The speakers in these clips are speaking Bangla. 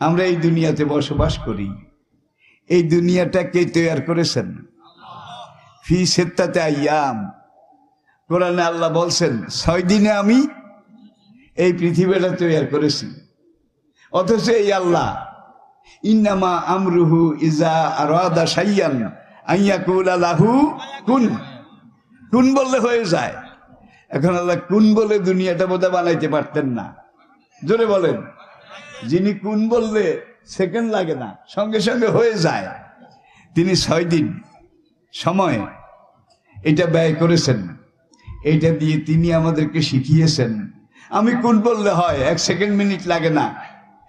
আমরা এই দুনিয়াতে বসবাস করি। এই দুনিয়াটা কে তৈরি করেছেন? ফি সেত্তাতে আইয়াম কোরআনে আল্লাহ বলছেন, ছয় দিনে আমি এই পৃথিবীটা তৈরি করেছি। অথচ এই আল্লাহ, ইন্নামা আমরুহু ইজা আরাদা সাইয়ান আইয়া কুল কুন। কুন বললে হয়ে যায়। এখন আল্লাহ কুন বলে দুনিয়াটা বোধহয় বানাইতে পারতেন না। জোরে বলেন। যিনি কোন বললে সেকেন্ড লাগে না, সঙ্গে সঙ্গে হয়ে যায়। তিনি ছয় দিন সময় এটা ব্যয় করেছেন। এটা দিয়ে তিনি আমাদেরকে শিখিয়েছেন। আমি কোন বললে হয়, এক সেকেন্ড মিনিট লাগে না।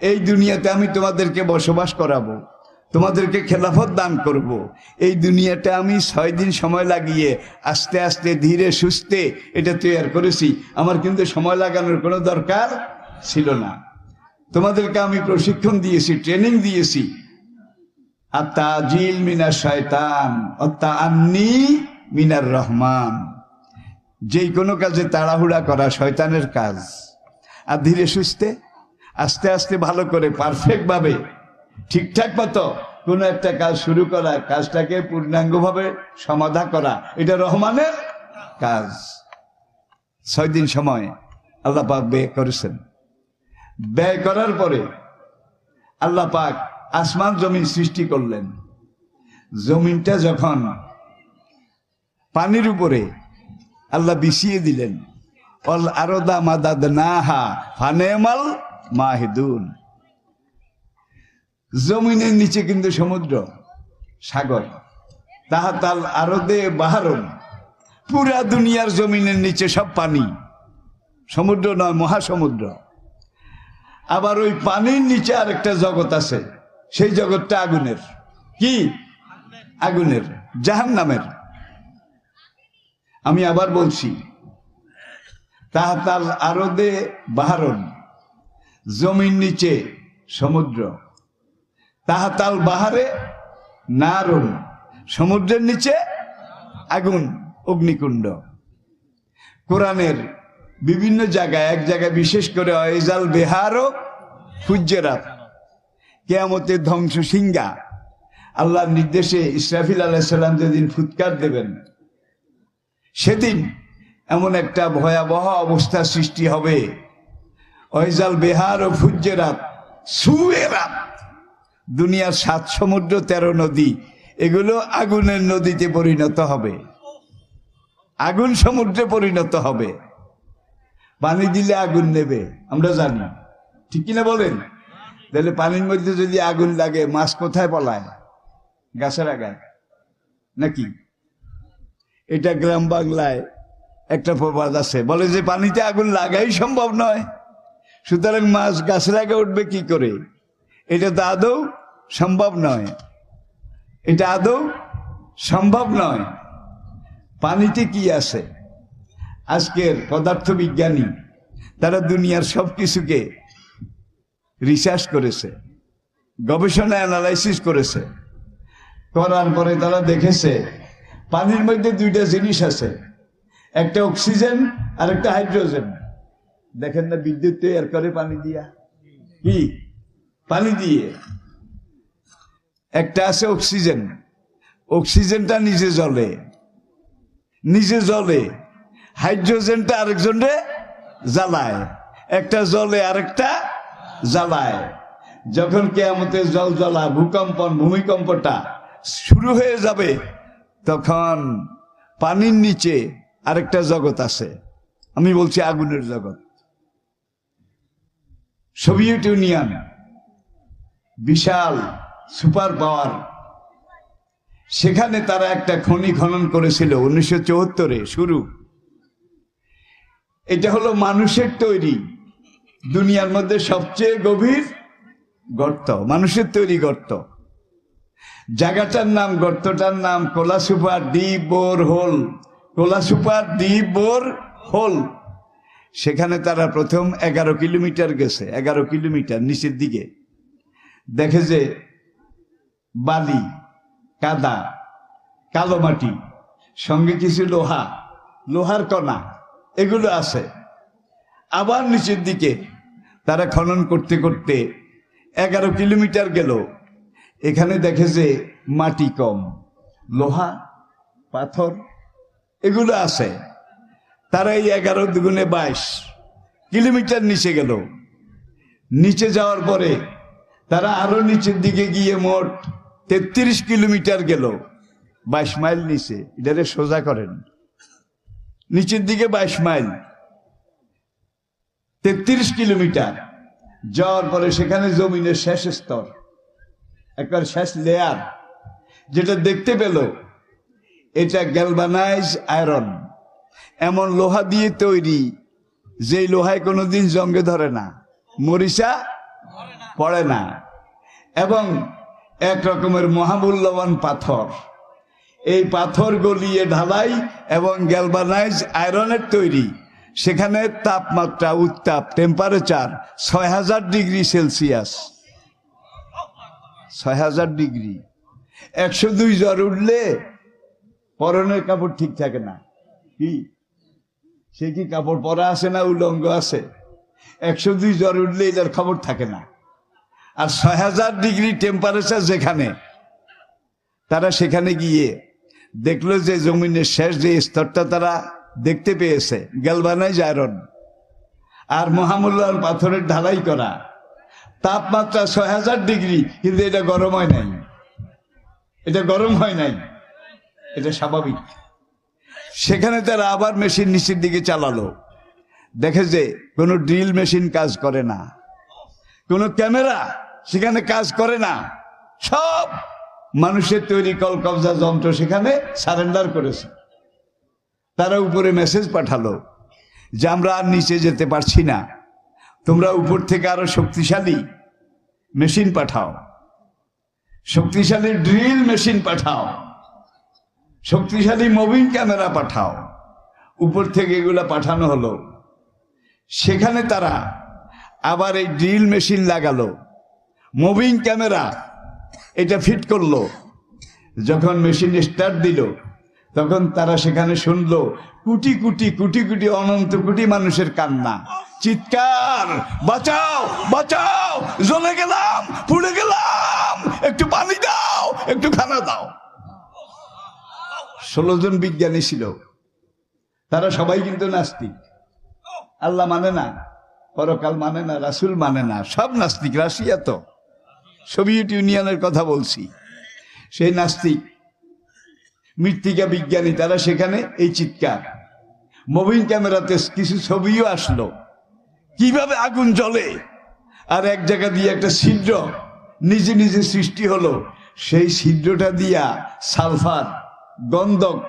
এই দুনিয়াতে আমি তোমাদেরকে বসবাস করাবো, তোমাদেরকে খেলাফত দান করব। এই দুনিয়াটা আমি ছয় দিন সময় লাগিয়ে আস্তে আস্তে ধীরে সুস্থে এটা তৈরি করেছি। আমার কিন্তু সময় লাগানোর কোনো দরকার ছিল না। তোমাদেরকে আমি প্রশিক্ষণ দিয়েছি ট্রেনিং দিয়েছি। আত্মা জিল মিনার শয়তান অত্তা আন্নি মিনার রহমান। যেই কোনো কাজে তাড়াহুড়া করা শয়তানের কাজ। আর ধীরে সুস্থে, আস্তে আস্তে ভালো করে পারফেক্ট ভাবে, ঠিকঠাক মতো কোনো একটা কাজ শুরু করা, কাজটাকে পূর্ণাঙ্গভাবে সমাধা করা, এটা রহমানের কাজ। ছয় দিন সময় আল্লাহ পাক করেছেন। ব্যয় করার পরে আল্লাহ পাক আসমান জমিন সৃষ্টি করলেন। জমিনটা যখন পানির উপরে আল্লাহ বিছিয়ে দিলেন, অল আরদা মাদাদ নাহা ফানেমাল মাহিদুন। জমিনের নিচে কিন্তু সমুদ্র, সাগর। তাহাতাল আরদে বাহারন পুরা দুনিয়ার জমিনের নিচে সব পানি। সমুদ্র নয়, মহাসমুদ্র। আবার ওই পানির নিচে আরেকটা জগৎ আছে, সেই জগৎটা আগুনের। কি? আগুনের জাহান নামের আমি আবার বলছি তাহাতাল আরদে বাহারন জমির নিচে সমুদ্র। তাহাতাল বাহারে নারুন, সমুদ্রের নিচে আগুন, অগ্নিকুণ্ড। কোরআনের বিভিন্ন জায়গায়, এক জায়গায় বিশেষ করে অয়েজাল বেহারও সূর্যেরাত কেয়ামতের ধ্বংস সিংহা। আল্লাহর নির্দেশে ইসরাফিল আলাইসাল্লাম যেদিন ফুৎকার দেবেন, সেদিন এমন একটা ভয়াবহ অবস্থা সৃষ্টি হবে। অয়জাল বেহার ও ফুজ্জেরাত সুয়েরাত দুনিয়ার সাত সমুদ্র, তেরো নদী, এগুলো আগুনের নদীতে পরিণত হবে। আগুন সমুদ্রে পরিণত হবে। পানি দিলে আগুন নেবে, আমরা জানি। ঠিক কিনা বলেন? তাহলে পানির মধ্যে যদি আগুন লাগে, মাছ কোথায় পলায়? গাছের আগায়। নাকি? এটা গ্রাম বাংলায় একটা প্রবাদ আছে। বলে যে পানিতে আগুন লাগাই সম্ভব নয়। সুতরাং মাছ গাছের আগে উঠবে কি করে? এটা তো আদৌ সম্ভব নয়। এটা আদৌ সম্ভব নয়। পানিতে কি আছে? আজকের পদার্থবিজ্ঞানী, তারা দুনিয়ার সব কিছুকে রিসার্চ করেছে, গবেষণা অ্যানালাইসিস করেছে। করার পরে তারা দেখেছে, পানির মধ্যে দুইটা জিনিস আছে, একটা অক্সিজেন আর একটা হাইড্রোজেন দেখেন না বিদ্যুৎ তৈরি করে পানি দিয়া। কি? পানি দিয়ে। একটা আছে অক্সিজেন অক্সিজেনটা নিজে জলে নিজে জ্বলে। হাইড্রোজেনটা আরেকজনরে জ্বালায়। একটা জ্বলে আরেকটা জ্বালায়। যখন কে কেয়ামতে জল জ্বলা, ভূকম্পন, ভূমিকম্পটা শুরু হয়ে যাবে, তখন পানির নিচে আরেকটা জগৎ আছে। আমি বলছি আগুনের জগৎ। সোভিয়েত ইউনিয়ন, বিশাল সুপার পাওয়ার, সেখানে তারা একটা খনি খনন করেছিল উনিশশো শুরু। এটা হলো মানুষের তৈরি। দুনিয়ার মধ্যে সবচেয়ে গভীর গর্ত, মানুষের তৈরি গর্ত। জায়গাটার নাম, গর্তটার নাম Kola super deep bore hole. Kola super deep bore hole. সেখানে তারা প্রথম এগারো কিলোমিটার গেছে, এগারো কিলোমিটার নিচের দিকে। দেখে যে বালি, কাদা, কালো মাটি, সঙ্গে কিছু লোহা, লোহার কণা। এগুলো আছে। আবার নিচের দিকে তারা খনন করতে করতে এগারো কিলোমিটার গেল। এখানে দেখে যে মাটি কম, লোহা, পাথর, এগুলো আছে। তারা এই এগারো দুগুণে বাইশ কিলোমিটার নিচে গেল। নিচে যাওয়ার পরে তারা আরও নিচের দিকে গিয়ে মোট তেত্রিশ কিলোমিটার গেল। বাইশ মাইল নিচে, এটারে সোজা করেন। নিচের দিকে বাইশ মাইল। তেত্রিশ কিলোমিটার। যাওয়ার পরে সেখানে জমিনের শেষ স্তর। একবার শেষ লেয়ার যেটা দেখতে পেল, এটা গ্যালভানাইজ আয়রন এমন লোহা দিয়ে তৈরি, যেই লোহায় কোনোদিন জঙ্গে ধরে না। মরিচা পড়ে না। এবং এক রকমের মহামূল্যবান পাথর। এই পাথর গলিয়ে ঢালাই এবং গ্যালভানাইজ আয়রনের তৈরি। সেখানে তাপমাত্রা উত্তাপ টেম্পারেচার ছয় হাজার ডিগ্রি সেলসিয়াস। ছয় হাজার ডিগ্রি। একশো দুই জ্বর উঠলে পরনের কাপড় ঠিক থাকে না। কি? সে কি কাপড় পরা আছে না উলঙ্গ আছে? একশো দুই জ্বর উঠলে এটার খবর থাকে না। আর ছয় হাজার ডিগ্রি টেম্পারেচার যেখানে, তারা সেখানে গিয়ে দেখল যে জমিনের শেষ যে স্তরটা তারা দেখতে পেয়েছে গ্যালভানাইজ আয়রন আর মহামূল্যান পাথরের ঢালাই করা। তাপমাত্রা ছয় হাজার ডিগ্রি, কিন্তু এটা গরম হয় নাই। এটা গরম হয় নাই। এটা স্বাভাবিক। সেখানে তারা আবার মেশিন নিচের দিকে চালালো। দেখে যে কোনো ড্রিল মেশিন কাজ করে না। কোনো ক্যামেরা সেখানে কাজ করে না। সব মানুষের তৈরি কলকবজা যন্ত্র সেখানে সারেন্ডার করেছে। তারা উপরে মেসেজ পাঠালো যে, আমরা আর নিচে যেতে পারছি না। তোমরা উপর থেকে আরও শক্তিশালী মেশিন পাঠাও। শক্তিশালী ড্রিল মেশিন পাঠাও। শক্তিশালী মুভিং ক্যামেরা পাঠাও। উপর থেকে এগুলা পাঠানো হলো। সেখানে তারা আবার এই ড্রিল মেশিন লাগালো। মুভিং ক্যামেরা এটা ফিট করল। যখন মেশিন স্টার্ট দিল, তখন তারা সেখানে শুনলো, কোটি কোটি কোটি কোটি অনন্ত কোটি মানুষের কান্না। চিৎকার! বাঁচাও! বাঁচাও! জ্বলে গেলাম! পুড়ে গেলাম! একটু পানি দাও! একটু খানা দাও! ষোলো জন বিজ্ঞানী ছিল। তারা সবাই কিন্তু নাস্তিক। আল্লাহ মানে না, পরকাল মানে না, রাসুল মানে না, সব নাস্তিক, রাশিয়া তো। সোভিয়েত ইউনিয়নের কথা বলছি। সেই নাস্তিক। মৃত্তিকা বিজ্ঞানী, তারা সেখানে এই চিৎকার। মোবিন ক্যামেরাতে কিছু ছবিও আসলো। কীভাবে আগুন জ্বলে? আর এক জায়গা দিয়ে একটা ছিদ্র নিজে নিজে সৃষ্টি হলো। সেই ছিদ্রটা দিয়া সালফার, গন্ধক,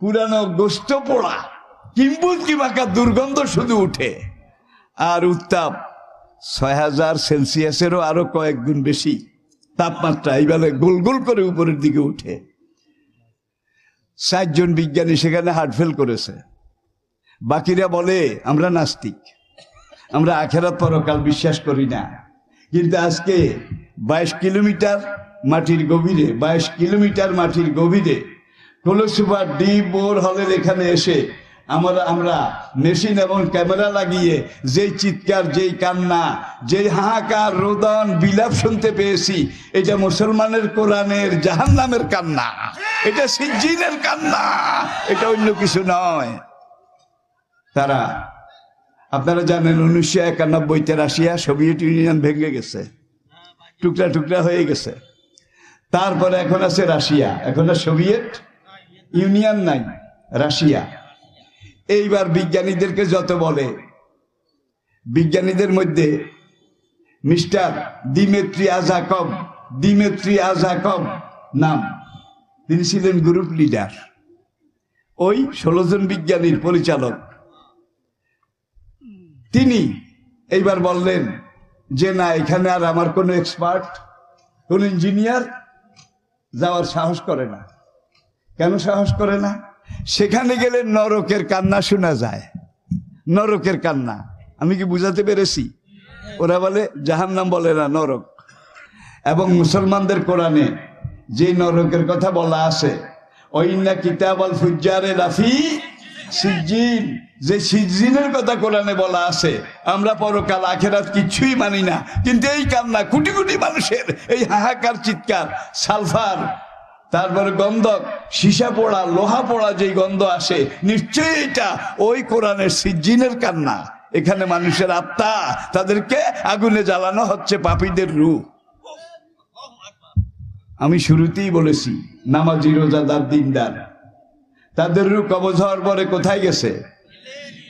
পুরানো গোস্ত পোড়া কিম্বুত কিমাকা দুর্গন্ধ শুধু উঠে। আর উত্তাপ ছয় হাজার সেলসিয়াসেরও আরও কয়েক গুণ বেশি তাপমাত্রা এইভাবে গোল গোল করে উপরের দিকে উঠে। ষাটজন বিজ্ঞানী সেখানে হার্টফেল করেছে। বাকিরা বলে, আমরা নাস্তিক। আমরা আখেরাত পরকাল বিশ্বাস করি না। কিন্তু আজকে বাইশ কিলোমিটার মাটির গভীরে, বাইশ কিলোমিটার মাটির গভীরে কলসুপার ডি বোর হলের এখানে এসে আমরা আমরা মেশিন এবং ক্যামেরা লাগিয়ে যেই চিৎকার, যেই কান্না, যেই হাহাকার, রোদন, বিলাপ শুনতে পেয়েছি, এটা মুসলমানের কোরআনের জাহান নামের কান্না। এটা সিজিনের কান্না। এটা অন্য কিছু নয়। তারা, আপনারা জানেন উনিশশো একানব্বইতে রাশিয়া সোভিয়েত ইউনিয়ন ভেঙে গেছে। টুকরা টুকরা হয়ে গেছে। তারপরে এখন আছে রাশিয়া। এখন আর সোভিয়েত ইউনিয়ন নাই, রাশিয়া। এইবার বিজ্ঞানীদেরকে যত বলে, বিজ্ঞানীদের মধ্যে মিস্টার দিমেত্রি আজাকব দিমেত্রি আজাকব নাম। তিনি ছিলেন গ্রুপ লিডার। ওই ষোলো জন বিজ্ঞানীর পরিচালক। তিনি এইবার বললেন যে, না, এখানে আর আমার কোনো এক্সপার্ট, কোন ইঞ্জিনিয়ার যাওয়ার সাহস করে না। কেন সাহস করে না? সেখানে গেলে নরকের কান্না শোনা যায়। নরকের কান্না। আমি কি বুঝাতে পেরেছি? ওরা বলে জাহান নাম বলে না, নরক। এবং মুসলমানদের কোরআনে যে নরকের কথা বলা আছে ওইনা কিতাব আল ফুজ্জারে রাফি সিজিন যে সিজিনের কথা কোরআনে বলা আছে, আমরা পরকাল আখেরাত কিছুই মানি না। কিন্তু এই কান্না কোটি কোটি মানুষের, এই হাহাকার, চিৎকার, সালফার তারপরে গন্ধক সীসা পোড়া, লোহা পোড়া যেই গন্ধ আসে, নিশ্চয়ই এটা ওই কোরআনের সিজিনের কান্না। এখানে মানুষের আত্মা, তাদেরকে আগুনে জ্বালানো হচ্ছে পাপীদের রূপ। আমি শুরুতেই বলেছি, নামাজি, রোজাদার, দিনদার। তাদের রূপ কবজ হওয়ার পরে কোথায় গেছে?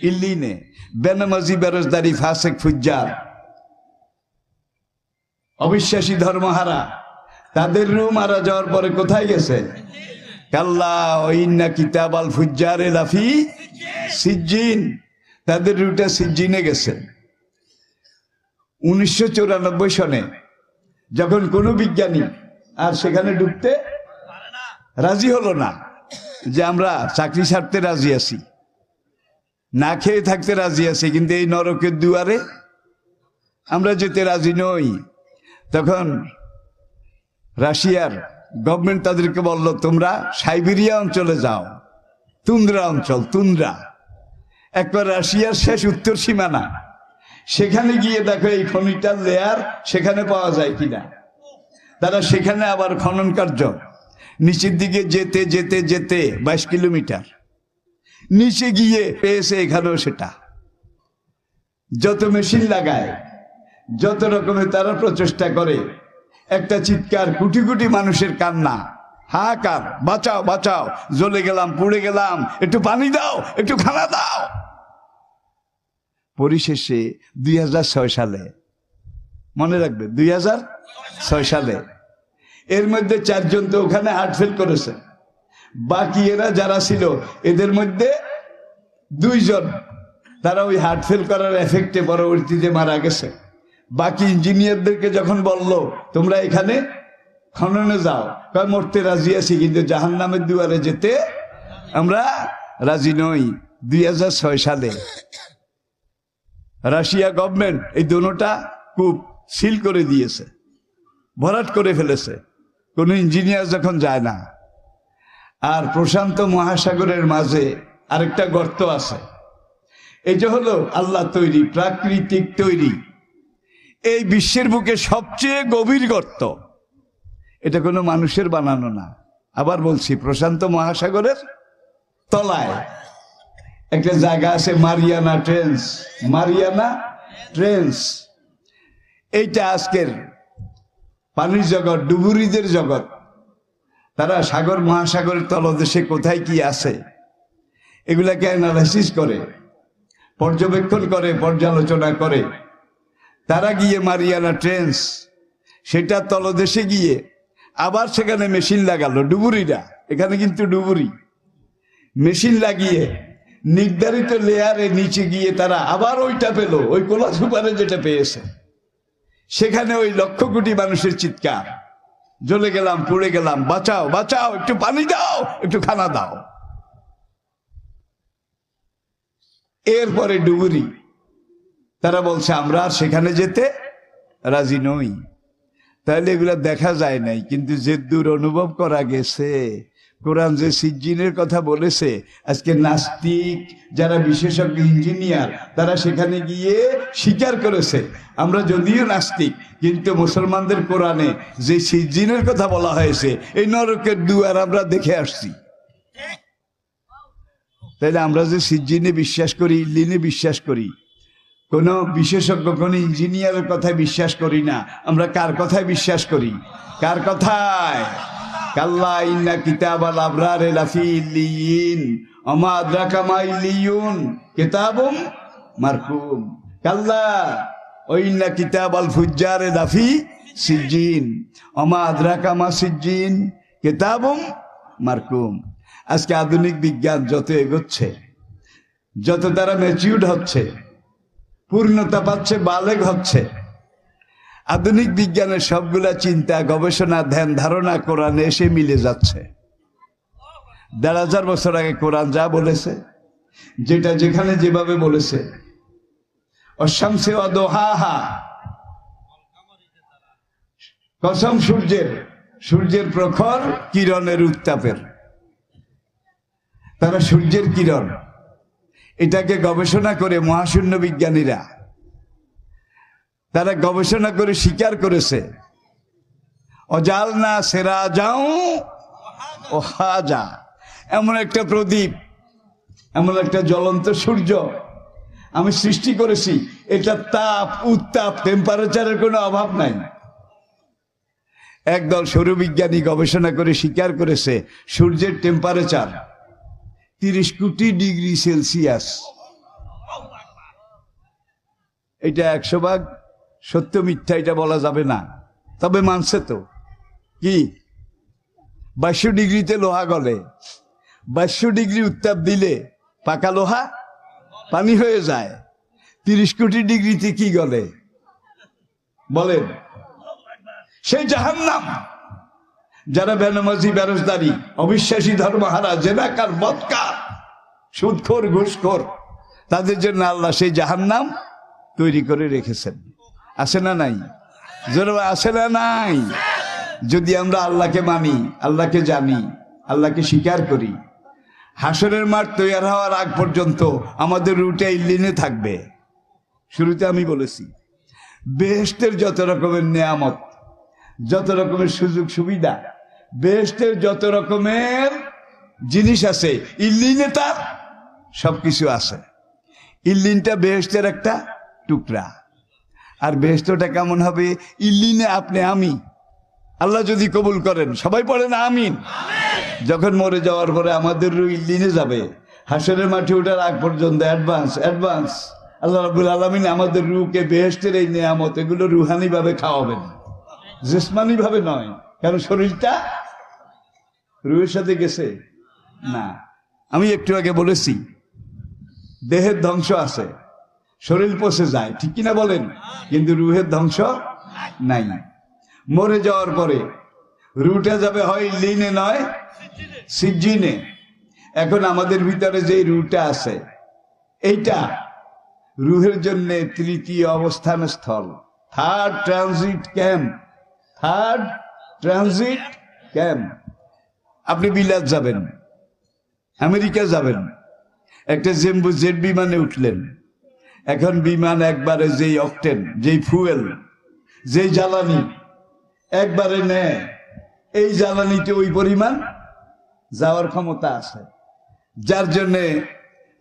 ইল্লিনে। বেনামাজি, বেরোজদারি, ফাসেক, ফুজ্জার। অবিশ্বাসী ধর্মহারা। তাদের রু মারা যাওয়ার পরে কোথায় গেছে? কাল্লা ইন্না কিতাব আল ফুজ্জার লাফি সিজ্জিন। তাদের রুটা সিজ্জিনে গেছে। উনিশশো সনে যখন কোনো বিজ্ঞানী আর সেখানে ঢুকতে রাজি হলো না যে আমরা চাকরি ছাড়তে রাজি আছি, না খেয়ে থাকতে রাজি আছি, কিন্তু এই নরকের দুয়ারে আমরা যেতে রাজি নই। তখন রাশিয়ার গভর্নমেন্ট তাদেরকে বলল, তোমরা সাইবেরিয়া অঞ্চলে যাও। তুন্দ্রা অঞ্চল, তুন্দ্রা। একবার রাশিয়ার শেষ উত্তর সীমানা। সেখানে গিয়ে দেখো এই খনিটার লেয়ার সেখানে পাওয়া যায় কিনা। তারা সেখানে আবার খনন কার্য। নিচের দিকে যেতে যেতে যেতে বাইশ কিলোমিটার। নিচে গিয়ে পেয়েছে এখানেও সেটা। যত মেশিন লাগায়, যত রকমের তারা প্রচেষ্টা করে একটা চিৎকার কোটি কোটি মানুষের কান্না। হাহাকার বাঁচাও বাঁচাও, জ্বলে গেলাম, পুড়ে গেলাম, একটু পানি দাও, একটু খানা দাও। পরিশেষে দুই হাজার ছয় সালে, মনে রাখবে, দুই ছয় সালে, এর মধ্যে চারজন তো ওখানে হার্ট ফেল করেছে। বাকি এরা যারা ছিল, এদের মধ্যে দুইজন, তারা ওই হার্ট ফেল করার এফেক্টে পরবর্তীতে মারা গেছে। বাকি ইঞ্জিনিয়ারদেরকে যখন বলল, তোমরা এখানে খননে যাও। মরতে রাজি আছি, কিন্তু জাহান নামের দুয়ারে যেতে আমরা রাজি নই। দুই হাজার ছয় সালে রাশিয়া গভর্নমেন্ট এই দোনোটা খুব সিল করে দিয়েছে, ভরাট করে ফেলেছে। কোনো ইঞ্জিনিয়ার যখন যায় না, আর প্রশান্ত মহাসাগরের মাঝে আরেকটা গর্ত আছে, এই যে হলো আল্লাহ তৈরি, প্রাকৃতিক তৈরি। এই বিশ্বের বুকে সবচেয়ে গভীর গর্ত। এটা কোনো মানুষের বানানো না। আবার বলছি, প্রশান্ত মহাসাগরের তলায় একটা জায়গা আছে, মারিয়ানা ট্রেন্স। Mariana trench. এইটা আজকের পানির জগৎ, ডুবুরিদের জগৎ। তারা সাগর, মহাসাগরের তলদেশে কোথায় কি আছে, এগুলাকে অ্যানালাইসিস করে, পর্যবেক্ষণ করে, পর্যালোচনা করে। তারা গিয়ে মারিয়ানা ট্রেন্স, সেটা তলদেশে গিয়ে আবার সেখানে মেশিন লাগালো, ডুবুরিরা, এখানে কিন্তু ডুবুরি। মেশিন লাগিয়ে নির্ধারিত লেয়ারে নিচে গিয়ে তারা আবার ওইটা পেল, ওই কোলা সুপারে যেটা পেয়েছে। সেখানে ওই লক্ষ কোটি মানুষের চিৎকার, জ্বলে গেলাম, পুড়ে গেলাম, বাঁচাও বাঁচাও, একটু পানি দাও, একটু খানা দাও। এরপরে ডুবুরি তারা বলছে, আমরা আর সেখানে যেতে রাজি নই। তাহলে এগুলা দেখা যায় নাই, কিন্তু যে দূর অনুভব করা গেছে। কোরআন যে সিজ্জিনের কথা বলেছে, আজকে নাস্তিক যারা বিশেষজ্ঞ, ইঞ্জিনিয়ার, তারা সেখানে গিয়ে স্বীকার করেছে, আমরা যদিও নাস্তিক, কিন্তু মুসলমানদের কোরআনে যে সিজ্জিনের কথা বলা হয়েছে, এই নরকের দুয়ার আমরা দেখে আসছি। তাইলে আমরা যে সিজ্জিনে বিশ্বাস করি, ইল্লিনে বিশ্বাস করি কোনো বিশেষজ্ঞ, কোনো ইঞ্জিনিয়ারের কথায় বিশ্বাস করি না। আমরা কার কথায় বিশ্বাস করি? কার কথায়? কাল্লা ইন্না কিতাব আল আবরার লাফি ইল্লিয়িন, অমা আদ্রাকা মা ইল্লিয়ুন, কিতাবুম মারকুম। কাল্লা ও ইন্না কিতাব আল ফুজ্জার লাফি সিজ্জিন, অমা আদ্রাকা মা সিজ্জিন, কিতাবুম মারকুম। আজকে আধুনিক বিজ্ঞান যত এগোচ্ছে, যত তারা ম্যাচিউর্ড হচ্ছে পূর্ণতা পাচ্ছে, বালেগ হচ্ছে। আধুনিক বিজ্ঞানের সবগুলা চিন্তা, গবেষণা, ধ্যান, ধারণা, কোরআনে এসে মিলে যাচ্ছে। দেড় হাজার বছর আগে কোরআন যা বলেছে, যেটা যেখানে যেভাবে বলেছে, অশামসে অদোহাহা। কসম সূর্যের সূর্যের প্রখর কিরণের উত্তাপের। তারা সূর্যের কিরণ। এটাকে গবেষণা করে মহাশূন্য বিজ্ঞানীরা তারা গবেষণা করে স্বীকার করেছে। অজাল না সেরা যাও ও হাজা এমন একটা প্রদীপ, এমন একটা জ্বলন্ত সূর্য আমি সৃষ্টি করেছি। এটা তাপ, উত্তাপ টেম্পারেচারের কোনো অভাব নাই। একদল সৌরবিজ্ঞানী গবেষণা করে স্বীকার করেছে, সূর্যের টেম্পারেচার তিরিশ কোটি ডিগ্রি সেলসিয়াস। এটা একশো ভাগ সত্য মিথ্যা, এটা বলা যাবে না। তবে মানছে তো। কি? বাইশশো ডিগ্রিতে লোহা গলে। বাইশশো ডিগ্রি উত্তাপ দিলে পাকা লোহা পানি হয়ে যায়। তিরিশ কোটি ডিগ্রিতে কি গলে? বলেন। সেই জাহান্নাম। যারা বেনমাজি বেরোজদারি, অবিশ্বাসী ধর্মহারা, জেনাকার বৎকার সুদখোর, ঘুষখোর, তাদের জন্য আল্লাহ সেই জাহান্নাম তৈরি করে রেখেছেন। আছে না নাই? জোর আছে না নাই? যদি আমরা আল্লাহকে মানি, আল্লাহকে জানি, আল্লাহকে স্বীকার করি, হাসরের মাঠ তৈয়ার হওয়ার আগ পর্যন্ত আমাদের রুটে ইল্লিনে থাকবে। শুরুতে আমি বলেছি বেহেস্তের যত রকমের নেয়ামত, যত রকমের সুযোগ সুবিধা বেহেস্তের যত রকমের জিনিস আছে, ইল্লিনে তার সবকিছু আছে। ইল্লিনটা বেহেস্তের একটা টুকরা। আর বেহেস্তটা কেমন হবে? ইল্লিনে আপনি আমি। আল্লাহ যদি কবুল করেন, সবাই পড়েন আমিন। যখন মরে যাওয়ার পরে আমাদের ইল্লিনে যাবে। হাসরের মাঠে ওঠার আগ পর্যন্ত অ্যাডভান্স অ্যাডভান্স আল্লাহ রাবুল আলমিন আমাদের রুকে বেহেস্তের এই নিয়ামত, এগুলো রুহানিভাবে খাওয়াবেন। জেসমানি ভাবে নয়। কারণ শরীরটা? রুহের সাথে গেছে? না। আমি একটু আগে বলেছি, দেহের ধ্বংস আছে, শরীর পচে যায়, ঠিক কিনা বলেন? কিন্তু রুহের ধ্বংস নাই। নাই মরে যাওয়ার পরে রুটা যাবে হয় লিনে নয় সিজিনে এখন আমাদের ভিতরে যে রুটা আছে, এইটা রুহের জন্য তৃতীয় অবস্থান স্থল third transit camp third transit camp. আপনি বিলাত যাবেন, আমেরিকা যাবেন। একটা জেম্বু জেট বিমানে উঠলেন। এখন বিমান একবারে যেই অকটেন, যেই ফুয়েল, যেই জ্বালানি, একবারে নেয়। এই জ্বালানিতে ওই পরিমাণ যাওয়ার ক্ষমতা আছে। যার জন্যে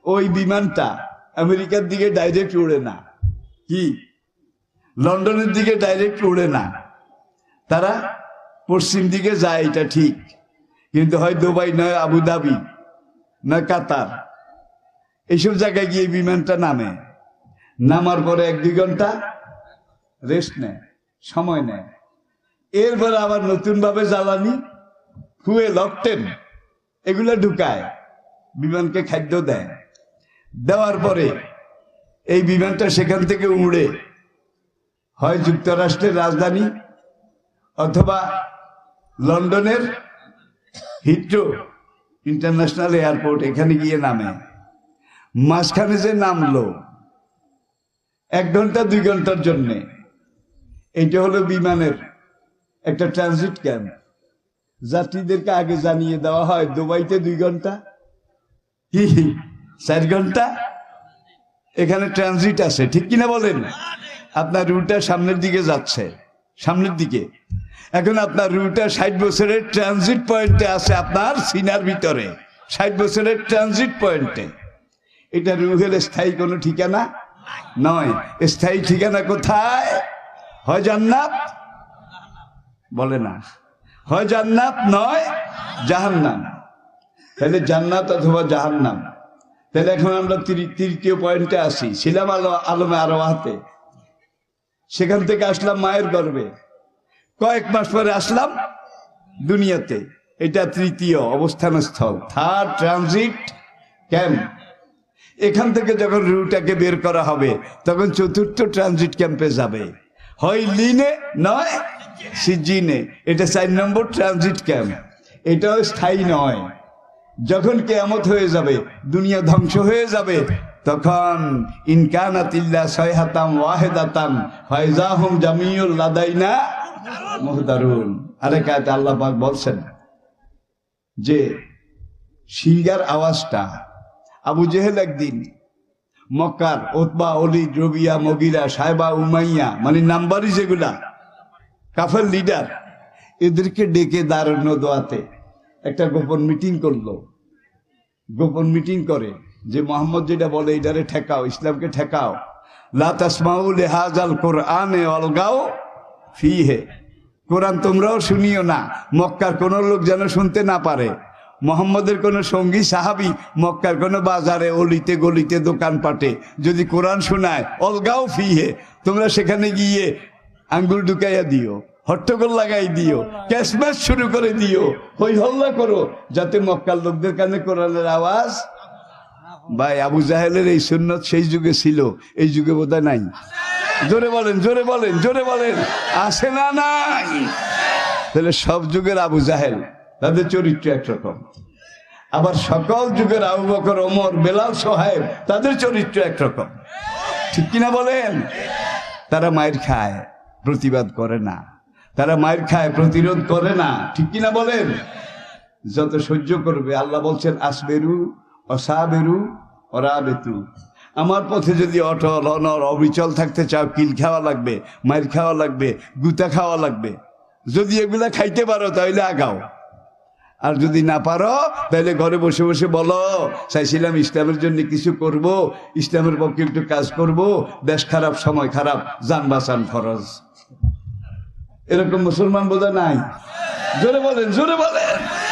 ওই বিমানটা আমেরিকার দিকে ডাইরেক্ট উড়ে না। কি? লন্ডনের দিকে ডাইরেক্ট উড়ে না। তারা পশ্চিম দিকে যায়, এটা ঠিক। কিন্তু হয় দুবাই নয় আবুধাবি নয় কাতার। এইসব জায়গায় গিয়ে বিমানটা নামে। নামার পরে এক দুই ঘণ্টা রেস্ট নেয়, সময় নেয়। এরপরে আবার নতুন ভাবে জ্বালানি ফুয়ে লকটেন এগুলো ঢুকায়, বিমানকে খাদ্য দেয়। দেওয়ার পরে এই বিমানটা সেখান থেকে উড়ে হয় যুক্তরাষ্ট্রের রাজধানী অথবা লন্ডনের হিট্রো ইন্টারন্যাশনাল এয়ারপোর্ট এখানে গিয়ে নামে। মাঝখানে যে নামলো, এক ঘণ্টা, দুই ঘণ্টার জন্যে। এটা হলো বিমানের একটা ট্রানজিট ক্যাম্প। যাত্রীদেরকে আগে জানিয়ে দেওয়া হয়, দুবাইতে দুই ঘণ্টা কি চার ঘণ্টা। এখানে ট্রানজিট আছে, ঠিক কিনা বলেন? আপনার রুটটা সামনের দিকে যাচ্ছে। সামনের দিকে। এখন আপনার রুটটা ষাট বছরের ট্রানজিট পয়েন্টে আছে আপনার সিনার ভিতরে। ষাট বছরের ট্রানজিট পয়েন্টে এটা রুহের স্থায়ী কোনো ঠিকানা? নয়। স্থায়ী ঠিকানা কোথায়? হয় জান্নাত? বলে না। হয় জান্নাত নয়, জাহান্নাম। তাহলে জান্নাত অথবা জাহান্নাম। তাহলে এখন আমরা তৃতীয় পয়েন্টে আসি। ছিলাম আলো, আলমে আরও হাতে সেখান থেকে আসলাম মায়ের গর্বে কয়েক মাস পরে আসলাম দুনিয়াতে। এটা তৃতীয় অবস্থান স্থল থার্ড ট্রানজিট ক্যাম্প এখান থেকে যখন রুটাকে বের করা হবে, তখন চতুর্থ ট্রানজিট ক্যাম্পে যাবে। হয় লিনে নয়, সিজিনে। এটা চার নম্বর ট্রানজিট ক্যাম্প এটাও স্থায়ী নয়। যখন কেয়ামত হয়ে যাবে, দুনিয়া ধ্বংস হয়ে যাবে তখন ইনকানাতিল্লা সয়হাতাম ওয়াহেদাতাম ফাইজাহুম জামিউল লাদাইনা মুহদারুন। আরেক আয়াতে আল্লাহ পাক বলছেন যে সিঙ্গার আওয়াজটা আবু জেহেল একদিন মক্কার ওতবা অলি রবিয়া, মগিরা সাহেবা উমাইয়া মানে নাম্বারই যেগুলা, কাফের লিডার, এদেরকে ডেকে দারুণ দোয়াতে একটা গোপন মিটিং করল। গোপন মিটিং করে যে মোহাম্মদ যেটা বলে, এটারে ঠেকাও, ইসলামকে ঠেকাও। লা তাসমাউল হাজাল কোরআনে অলগাও ফি হে কোরআন তোমরাও শুনিও না। মক্কার কোনো লোক যেন শুনতে না পারে। মোহাম্মদের কোনো সঙ্গী, সাহাবি মক্কার কোনো বাজারে অলিতে গলিতে দোকানপাটে যদি কোরআন শোনায়, অলগাও ফি হে তোমরা সেখানে গিয়ে আঙ্গুল ঢুকাইয়া দিও, হট্টগোল লাগাই দিও ক্যাশম্যাচ শুরু করে দিও। হই হল্লা করো, যাতে মক্কার লোকদের কানে কোরআনের আওয়াজ ভাই, আবু জাহেলের এই সুন্নত সেই যুগে ছিল, এই যুগে বোধহয় নাই। জোরে বলেন জোরে বলেন জোরে বলেন। আসে না নাই? তাহলে সব যুগের আবু জাহেল, তাদের চরিত্র একরকম। আবার সকল যুগের আবু বকর, ওমর, বেলাল সোহাইব তাদের চরিত্র একরকম। ঠিক কিনা বলেন? তারা মায়ের খায়, প্রতিবাদ করে না। তারা মায়ের খায়, প্রতিরোধ করে না। ঠিক কিনা বলেন? যত সহ্য করবে, আল্লাহ বলছেন, আসবেরু অসাবেরু, অরাবেতু। আমার পথে যদি অটল, অনর, অবিচল থাকতে চাও, কিল খাওয়া লাগবে মায়ের খাওয়া লাগবে, গুতা খাওয়া লাগবে। যদি এগুলা খাইতে পারো তাহলে আগাও। আর যদি না পারো তাহলে ঘরে বসে বসে বলো, চাইছিলাম ইসলামের জন্য কিছু করব, ইসলামের পক্ষে একটু কাজ করব, দেশ খারাপ, সময় খারাপ, যান বাঁচান ফরজ। এরকম মুসলমান বোধহয় নাই। জোরে বলেন জোরে বলেন।